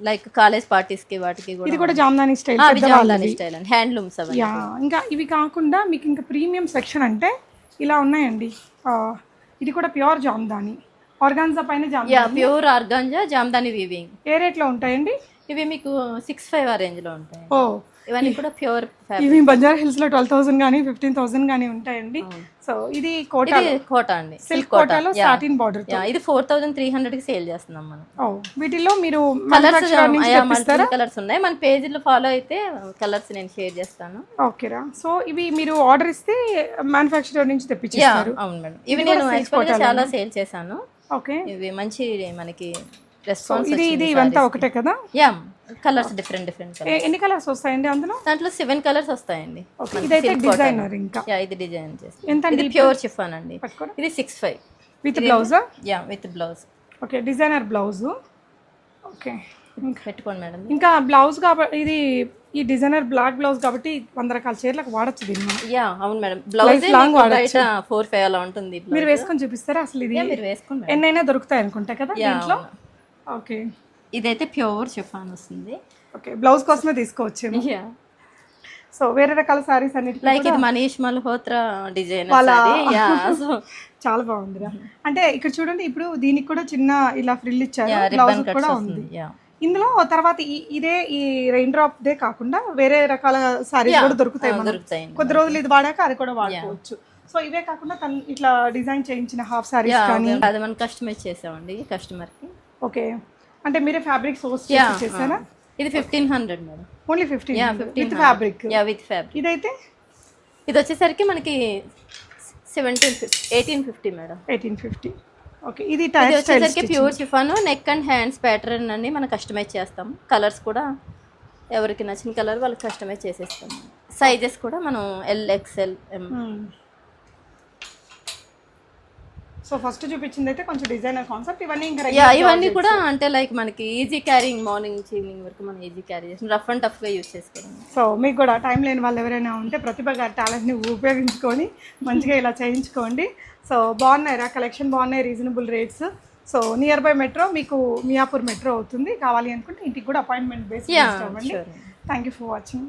Speaker 2: లైక్ కాలేజ్ పార్టీస్కి వాటికి కూడా
Speaker 1: ఇది కూడా జామ్దాని స్టైల్
Speaker 2: అవి జామ్దాని స్టైల్ అండి. హ్యాండ్లూమ్స్
Speaker 1: యా ఇంకా ఇవి కాకుండా మీకు ఇంకా ప్రీమియం సెక్షన్ అంటే ఇలా ఉన్నాయండి. ఇది కూడా ప్యూర్ జామ్దాని. ఆర్గాన్జా పైన జామ్
Speaker 2: ప్యూర్ ఆర్గాంజా జామ్దాని వీవింగ్
Speaker 1: ఏ రేట్లో ఉంటాయండి?
Speaker 2: ఇవి మీకు సిక్స్ ఫైవ్ ఆ రేంజ్లో ఉంటాయి
Speaker 1: ఓ
Speaker 2: ఇవన్నీ కూడా ప్యూర్
Speaker 1: ఇవి బంజారా హిల్స్లో ట్వెల్వ్ థౌసండ్ కానీ ఫిఫ్టీన్ థౌసండ్ కానీ ఉంటాయండి. సో ఇది కోట
Speaker 2: కోట అండి.
Speaker 1: సిల్క్ కోటాలో సాటిన్ బార్డర్
Speaker 2: ఇది ఫోర్ థౌసండ్ త్రీ హండ్రెడ్కి సేల్ చేస్తున్నాం మనం.
Speaker 1: ఓ వీటిల్లో మీరు
Speaker 2: కలర్స్ కలర్స్ ఉన్నాయి. మన పేజీలో ఫాలో అయితే కలర్స్ నేను షేర్ చేస్తాను.
Speaker 1: ఓకేరా సో ఇవి మీరు ఆర్డర్ ఇస్తే మ్యానుఫ్యాక్చరర్ నుంచి
Speaker 2: యా
Speaker 1: తెప్పించేస్తారు
Speaker 2: అవును మేడం. ఇవి నేను చాలా సేల్ చేశాను.
Speaker 1: ఓకే.
Speaker 2: ఇవి మంచి మనకి రెస్పాన్స్
Speaker 1: ఇది ఇది ఇవంతా ఒకటే కదా?
Speaker 2: యా కలర్స్ డిఫరెంట్ డిఫరెంట్
Speaker 1: ఎన్ని కలర్స్ వస్తాయండి అందులో?
Speaker 2: దాంట్లో సెవెన్ కలర్స్ వస్తాయండి.
Speaker 1: ఓకే ఇదైతే డిజైనర్ ఇంకా.
Speaker 2: యా ఇది డిజైన్ చేస్తాం
Speaker 1: ఎంత
Speaker 2: ఇది ప్యూర్ చిఫాన్ అండి. ఇది six five
Speaker 1: with బ్లౌజా
Speaker 2: yeah with blouse
Speaker 1: okay designer blouse okay
Speaker 2: పెట్టుకోండి మేడం.
Speaker 1: ఇంకా బ్లౌజ్ కాబట్టి ఇది ఈ డిజైనర్ బ్లాక్ బ్లౌజ్ కాబట్టి వంద రకాల చీరలకు వాడచ్చు దీన్ని.
Speaker 2: యా అవును మేడం. బ్లౌజ్
Speaker 1: long
Speaker 2: బయట ఫోర్ ఫైవ్ అలా ఉంటుంది.
Speaker 1: మీరు వేసుకొని చూపిస్తారా అసలు ఇది?
Speaker 2: మీరు వేసుకోండి.
Speaker 1: ఎన్నైనా దొరుకుతాయి అనుకుంటా కదా దీంట్లో. ఓకే.
Speaker 2: ఇదైతే ప్యూర్ చిఫాన్ వస్తుంది.
Speaker 1: ఓకే బ్లౌజ్ కోసమే తీసుకోవచ్చు
Speaker 2: యా
Speaker 1: సో వేరే రకాల సారీస్ అన్నిటి
Speaker 2: లైక్ ఇది మనీష్ మల్హోత్రా డిజైన్ *laughs*
Speaker 1: చాలా బాగుందిరా. అంటే ఇక్కడ చూడండి ఇప్పుడు దీనికి కూడా చిన్న ఇలా ఫ్రిల్ ఇచ్చారు. బ్లౌజ్ కూడా ఉంది. ఇందులో తర్వాత ఇదే ఈ రెయిన్ డ్రాప్ దే కాకుండా వేరే రకాల సారీస్ కూడా దొరుకుతాయి మనకు.
Speaker 2: దొరుకుతాయండి
Speaker 1: కొద్ది రోజులు ఇది వాడాక అది కూడా వాడుకోవచ్చు. సో ఇవే కాకుండా తను ఇట్లా డిజైన్ చేయించిన హాఫ్ సారీస్ కానీ
Speaker 2: అది మనం కస్టమైజ్ చేసామండి కస్టమర్కి.
Speaker 1: ఓకే. అంటే మీరే ఫ్యాబ్రిక్ సోర్స్
Speaker 2: యా
Speaker 1: చేసి చేశారా
Speaker 2: ఇది fifteen hundred madam.
Speaker 1: Only fifteen
Speaker 2: yeah
Speaker 1: with fabric
Speaker 2: yeah with fabric
Speaker 1: ఇదైతే?
Speaker 2: ఇది వచ్చేసరికి మనకి seventeen eighteen fifty madam.
Speaker 1: Eighteen fifty okay ఇది
Speaker 2: వచ్చేసరికి pure chiffon neck and hands pattern అని మనం కస్టమైజ్ చేస్తాం. కలర్స్ కూడా ఎవరికి నచ్చిన కలర్ వాళ్ళకి కస్టమైజ్ చేసేస్తాం. సైజెస్ కూడా మనం L XL M
Speaker 1: so first చూపించింది అయితే కొంచెం డిజైనర్ కాన్సెప్ట్ ఇవన్నీ ఇంకా
Speaker 2: యా ఇవన్నీ. కూడా అంటే లైక్ మనకి ఈజీ క్యారింగ్ మార్నింగ్ నుంచి ఈవినింగ్ వరకు మనం ఈజీ క్యారీ చేస్తాం రఫ్ అండ్ టఫ్గా యూజ్ చేసుకోవడం.
Speaker 1: సో మీకు కూడా టైం లేని వాళ్ళు ఎవరైనా ఉంటే ప్రతిభ గారి టాలెంట్ని ఉపయోగించుకొని మంచిగా ఇలా చేయించుకోండి. సో బాగున్నాయి రా కలెక్షన్ బాగున్నాయి reasonable rates so near by metro మీకు మియాపూర్ మెట్రో అవుతుంది. కావాలి అనుకుంటే ఇంటికి కూడా appointment base thank you for watching